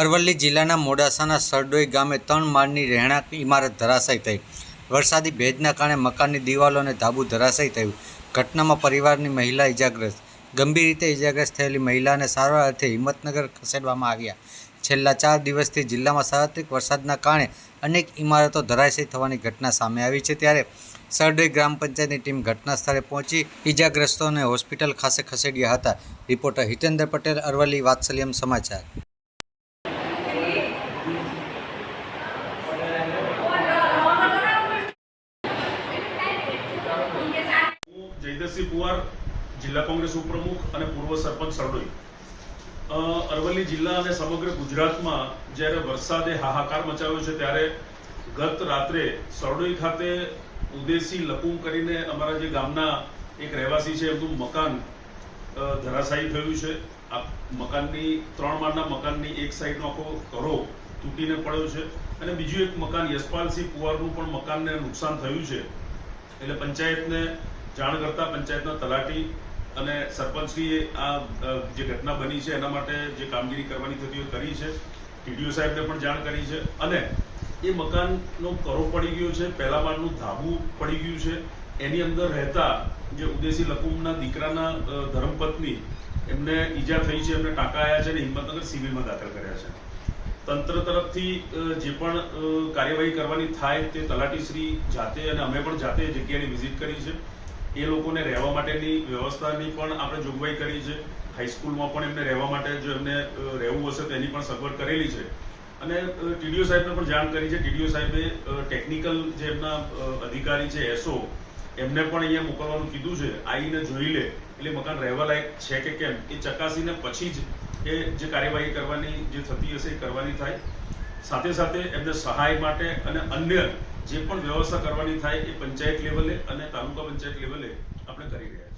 અરવલ્લી જિલ્લાના મોડાસાના સરડોઈ ગામે ત્રણ માળની રહેણાંક ઇમારત ધરાશાયી થઈ. વરસાદી ભેજના કારણે મકાનની દિવાલો અને ધાબુ ધરાશાયી થયું. ઘટનામાં પરિવારની મહિલા ઇજાગ્રસ્ત ગંભીર રીતે ઇજાગ્રસ્ત થયેલી મહિલાને સારવાર અર્થે હિંમતનગર ખસેડવામાં આવ્યા. છેલ્લા ચાર દિવસથી જિલ્લામાં સાર્વત્રિક વરસાદના કારણે અનેક ઇમારતો ધરાશાયી થવાની ઘટના સામે આવી છે ત્યારે સરડોઈ ગ્રામ પંચાયતની ટીમ ઘટના સ્થળે પહોંચી ઇજાગ્રસ્તોને હોસ્પિટલ ખાતે ખસેડ્યા હતા. રિપોર્ટર હિતેન્દ્ર પટેલ, અરવલ્લી, વાત્સલ્યમ સમાચાર. જયદરસિંહ પુવાર જિલ્લા કોંગ્રેસ ઉપપ્રમુખ અને પૂર્વ સરપંચ સરડોઈ. અરવલ્લી જિલ્લા અને સમગ્ર ગુજરાતમાં જ્યારે વરસાદે હાહાકાર મચાવ્યો છે, ત્યારે ગત રાત્રે સરડોઈ ખાતે ઉદેશી લકુમ કરીને અમારા જે ગામના એક રહેવાસી છે, એમનું મકાન ધરાશાયી થયું છે. આ મકાનની, ત્રણ માળના મકાનની એક સાઈડનો આખો ઘરો તૂટીને પડ્યો છે અને બીજું એક મકાન યશપાલસિંહ કુવારનું પણ મકાનને નુકસાન થયું છે. એટલે પંચાયતને જાણ કરતા પંચાયતના તલાટી અને સરપંચશ્રીએ આ જે ઘટના બની છે, એના માટે જે કામગીરી કરવાની થતી કરી છે. ટીડીઓ સાહેબને પણ જાણ કરી છે. અને એ મકાનનો કરો પડી ગયો છે. પહેલા માળનું ધાબુ પડી ગયું છે. એની અંદર રહેતા જે ઉદેશી લકુમના દીકરાના ધર્મપત્ની, એમને ઈજા થઈ છે. એમને ટાંકા આવ્યા છે અને હિંમતનગર સિવિલમાં દાખલ કર્યા છે. તંત્ર તરફથી જે પણ કાર્યવાહી કરવાની થાય તે તલાટીશ્રી જાતે અને અમે પણ જાતે જગ્યાની વિઝિટ કરી છે. એ લોકોને રહેવા માટેની વ્યવસ્થાની પણ આપણે જોગવાઈ કરી છે. હાઈસ્કૂલમાં પણ એમને રહેવા માટે જો એમને રહેવું હશે તેની પણ સગવડ કરેલી છે. અને ટીડીઓ સાહેબને પણ જાણ કરી છે. ટીડીઓ સાહેબે ટેકનિકલ જે એમના અધિકારી છે, એસઓ, એમને પણ અહીંયા મોકલવાનું કીધું છે. આવીને જોઈ લે. એટલે મકાન રહેવા લાયક છે કે કેમ? એ ચકાસીને પછી જ એ જે કાર્યવાહી કરવાની જે થતી હશે એ કરવાની થાય. સાથે સાથે એમને સહાય માટે અને અન્ય જે પણ વ્યવસ્થા કરવાની થાય એ પંચાયત લેવલે અને તાલુકા પંચાયત લેવલે આપણે કરી રહ્યા છીએ.